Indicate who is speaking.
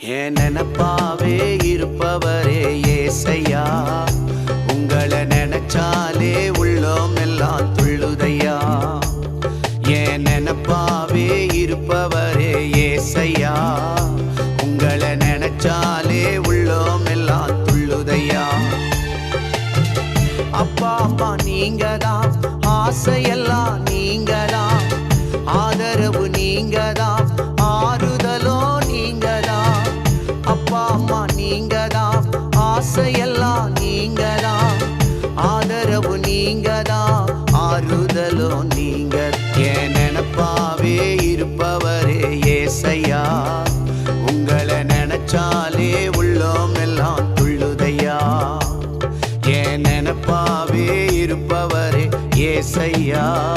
Speaker 1: ஏன் நினப்பாவே இருப்பவரே ஏசையா. உங்களை நினைச்சாலே உள்ளோம் எல்லாம் துள்ளுதையா. ஏன் இருப்பவரே ஏசையா. உங்களை நினைச்சாலே உள்ளோம் எல்லாம் துள்ளுதையா. அப்பா அம்மா நீங்க தான் ஆசையெல்லாம் நீங்க தான் ஆதரவு நீங்க தான் ஆதரவு நீங்கதா? ஆறுதலோ நீங்க. என் நினப்பாவே இருப்பவரே ஏசையா? உங்களை நினைச்சாலே உள்ளோம் எல்லாம் துள்ளுதையா? என் நினப்பாவே இருப்பவரே ஏசையா?